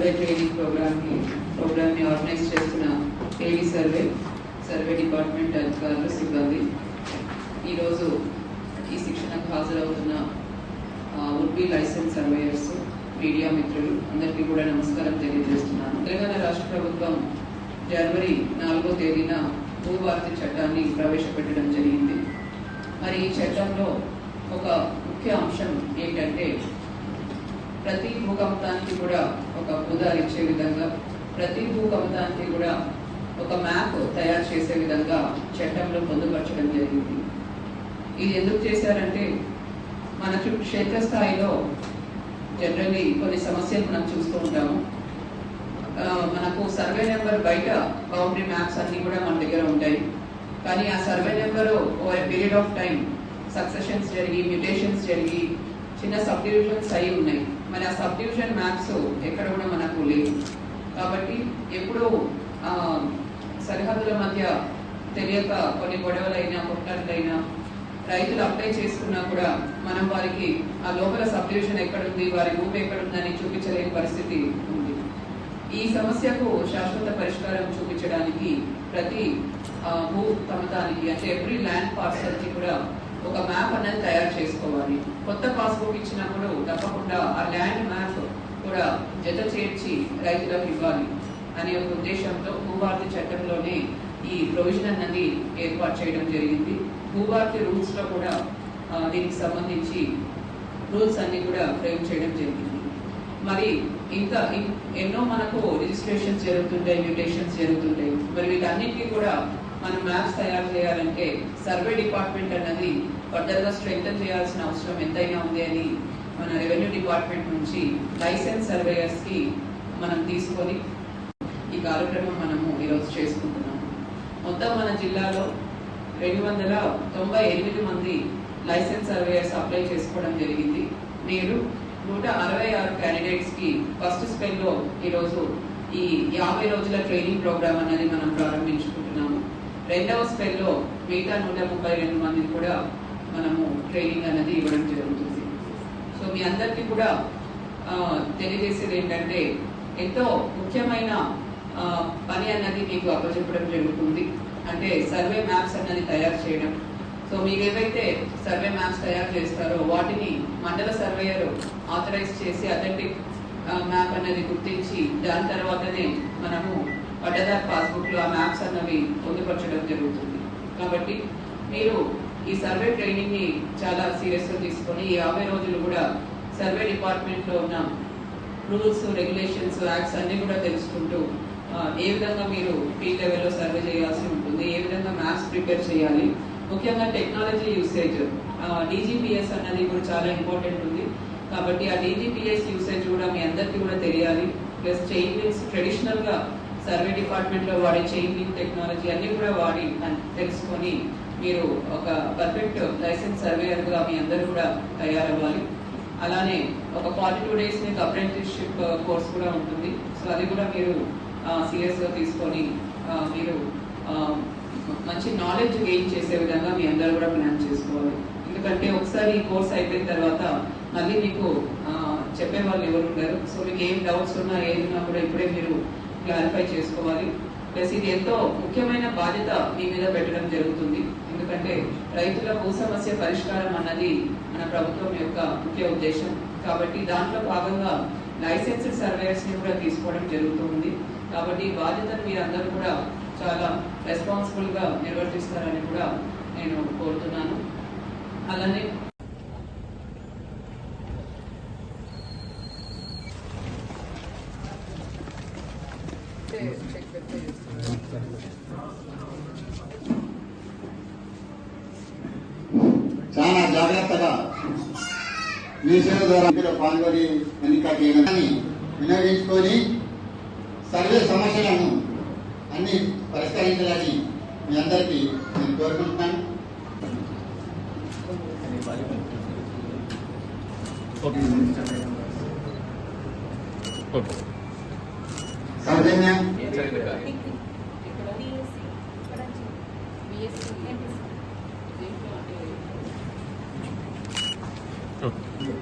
Survey training ప్రోగ్రామ్కి ప్రోగ్రామ్ని organise చేస్తున్న ఏవి సర్వే సర్వే డిపార్ట్మెంట్ అధికారులు సిబ్బంది. ఈరోజు ఈ శిక్షణకు హాజరవుతున్న would be license surveyors media మిత్రులు అందరికీ కూడా నమస్కారం తెలియజేస్తున్నాను. తెలంగాణ రాష్ట్ర ప్రభుత్వం జనవరి నాలుగో తేదీన భూభారతి చట్టాన్ని ప్రవేశపెట్టడం జరిగింది. మరి ఈ చట్టంలో ఒక ముఖ్య అంశం ఏంటంటే ప్రతి భూకంపానికి కూడా ఒక ఉదాహరణ ఇచ్చే విధంగా ప్రతి భూకంపానికి కూడా ఒక మ్యాప్ తయారు చేసే విధంగా చట్టంలో పొందుపరచడం జరిగింది. ఇది ఎందుకు చేశారంటే మన క్షేత్రస్థాయిలో జనరల్లీ కొన్ని సమస్యలు మనం చూస్తూ ఉంటాము. మనకు సర్వే నెంబర్ బయట బౌండరీ మ్యాప్స్ అన్ని కూడా మన దగ్గర ఉంటాయి. కానీ ఆ survey number over period of time successions జరిగి మ్యూటేషన్స్ జరిగి చిన్న సబ్ డివిజన్స్ అయి ఉన్నాయి. మరి ఆ సబ్ డివిజన్ మ్యాప్స్ ఎక్కడ కూడా మనకు లేవు. కాబట్టి ఎప్పుడూ ఆ, సరిహద్దుల మధ్య తెలియక కొన్ని గొడవలైనా కొట్లాట్లైనా రైతులు అప్లై చేసుకున్నా కూడా మనం వారికి ఆ లోపల సబ్ డివిజన్ ఎక్కడుంది వారి భూమి ఎక్కడుందని చూపించలేని పరిస్థితి ఉంది. ఈ సమస్యకు శాశ్వత పరిష్కారం చూపించడానికి ప్రతి భూ తమతానికి అంటే ఎవ్రీ ల్యాండ్ పార్సల్కి కూడా ఒక మ్యాప్ అనేది తయారు చేసుకోవాలి. కొత్త పాస్బుక్ ఇచ్చినప్పుడు తప్పకుండా ఆ ల్యాండ్ మ్యాప్ కూడా జత చేర్చి రైతులకు ఇవ్వాలి అనే ఒక ఉద్దేశంతో భూభారతి చట్టంలోనే ఈ ప్రొవిజన్ అన్నది ఏర్పాటు చేయడం జరిగింది. భూభారతి రూల్స్లో కూడా దీనికి సంబంధించి రూల్స్ అన్ని కూడా ఫ్రేమ్ చేయడం జరిగింది. మరి ఇంకా ఎన్నో మనకు రిజిస్ట్రేషన్స్ జరుగుతుంటాయి మ్యూటేషన్స్ జరుగుతుంటాయి. మరి వీటన్నిటికీ కూడా మనం మ్యాప్స్ తయారు చేయాలంటే సర్వే డిపార్ట్మెంట్ అన్నది ఫర్దర్గా స్ట్రెంగ్తన్ చేయాల్సిన అవసరం ఎంతైనా ఉంది అని మన రెవెన్యూ డిపార్ట్మెంట్ నుంచి లైసెన్స్ సర్వేయర్స్కి మనం తీసుకొని ఈ కార్యక్రమం మనము ఈరోజు చేసుకుంటున్నాము మొత్తం మన జిల్లాలో రెండు వందల తొంభై ఎనిమిది మంది లైసెన్స్ సర్వేయర్స్ అప్లై చేసుకోవడం జరిగింది. నేడు నూట అరవై ఆరు క్యాండిడేట్స్కి ఫస్ట్ స్పెల్లో ఈరోజు ఈ యాభై రోజుల ట్రైనింగ్ ప్రోగ్రామ్ అనేది మనం ప్రారంభించుకుంటున్నాము. రెండవ స్పెల్లో మిగతా నూట ముప్పై రెండు మందికి కూడా మనము ట్రైనింగ్ అనేది ఇవ్వడం జరుగుతుంది. సో మీ అందరికీ కూడా తెలియజేసేది ఏంటంటే ఎంతో ముఖ్యమైన పని అన్నది మీకు అప్పచెప్పడం జరుగుతుంది. అంటే సర్వే మ్యాప్స్ అన్నది తయారు చేయడం. సో మీరు ఏవైతే సర్వే మ్యాప్స్ తయారు చేస్తారో వాటిని మండల సర్వేయర్ ఆథరైజ్ చేసి అథెంటిక్ మ్యాప్ అన్నది గుర్తించి దాని తర్వాతనే మనము పట్టదారు పాస్బుక్లో ఆ మ్యాప్స్ అన్నవి పొందుపరచడం జరుగుతుంది. కాబట్టి మీరు ఈ సర్వే ట్రైనింగ్ని చాలా సీరియస్గా తీసుకొని ఈ యాభై రోజులు కూడా సర్వే డిపార్ట్మెంట్లో ఉన్న రూల్స్ రెగ్యులేషన్స్ యాక్ట్స్ అన్నీ కూడా తెలుసుకుంటూ ఏ విధంగా మీరు ఫీల్డ్ లెవెల్లో సర్వే చేయాల్సి ఉంటుంది ఏ విధంగా మ్యాప్స్ ప్రిపేర్ చేయాలి ముఖ్యంగా టెక్నాలజీ యూసేజ్ డీజీపీఎస్ అన్నది కూడా చాలా ఇంపార్టెంట్ ఉంది. కాబట్టి ఆ డీజీపీఎస్ యూసేజ్ కూడా మీ అందరికీ కూడా తెలియాలి. ప్లస్ చైన్ లింక్స్ సర్వే డిపార్ట్మెంట్లో వాడే చైనింగ్ టెక్నాలజీ అన్ని కూడా వాడి తెలుసుకొని మీరు ఒక పర్ఫెక్ట్ లైసెన్స్ సర్వేయర్గా మీ అందరూ కూడా తయారవ్వాలి. అలానే ఒక ఫార్టీ టూ డేస్ మీకు అప్రెంటిస్షిప్ కోర్స్ కూడా ఉంటుంది. సో అది కూడా మీరు సీరియస్గా తీసుకొని మీరు మంచి నాలెడ్జ్ గెయిన్ చేసే విధంగా మీ అందరూ కూడా ప్లాన్ చేసుకోవాలి. ఎందుకంటే ఒకసారి ఈ కోర్స్ అయిపోయిన తర్వాత మళ్ళీ మీకు చెప్పే వాళ్ళు ఎవరు ఉండరు. సో మీకు ఏం డౌట్స్ ఉన్నా ఏదున్నా కూడా ఇప్పుడే మీరు క్లారిఫై చేసుకోవాలి. ప్లస్ ఇది ఎంతో ముఖ్యమైన బాధ్యత మీ మీద పెట్టడం జరుగుతుంది. ఎందుకంటే రైతుల భూ సమస్య పరిష్కారం అన్నది మన ప్రభుత్వం యొక్క ముఖ్య ఉద్దేశం. కాబట్టి దాంట్లో భాగంగా లైసెన్స్డ్ సర్వేయర్స్ని కూడా తీసుకోవడం జరుగుతుంది కాబట్టి బాధ్యతను మీరందరూ కూడా చాలా రెస్పాన్సిబుల్గా నిర్వర్తిస్తారని కూడా నేను కోరుతున్నాను. అలానే చాలా జాగ్రత్తగా మీ ద్వారా ఇందులో పాల్గొని ఎన్నిక చేయాలని వినియోగించుకొని సర్వే సమస్యలను అన్ని పరిష్కరించాలని మీ అందరికీ నేను కోరుకుంటున్నాను సౌజన్య ముందేం 응. 네.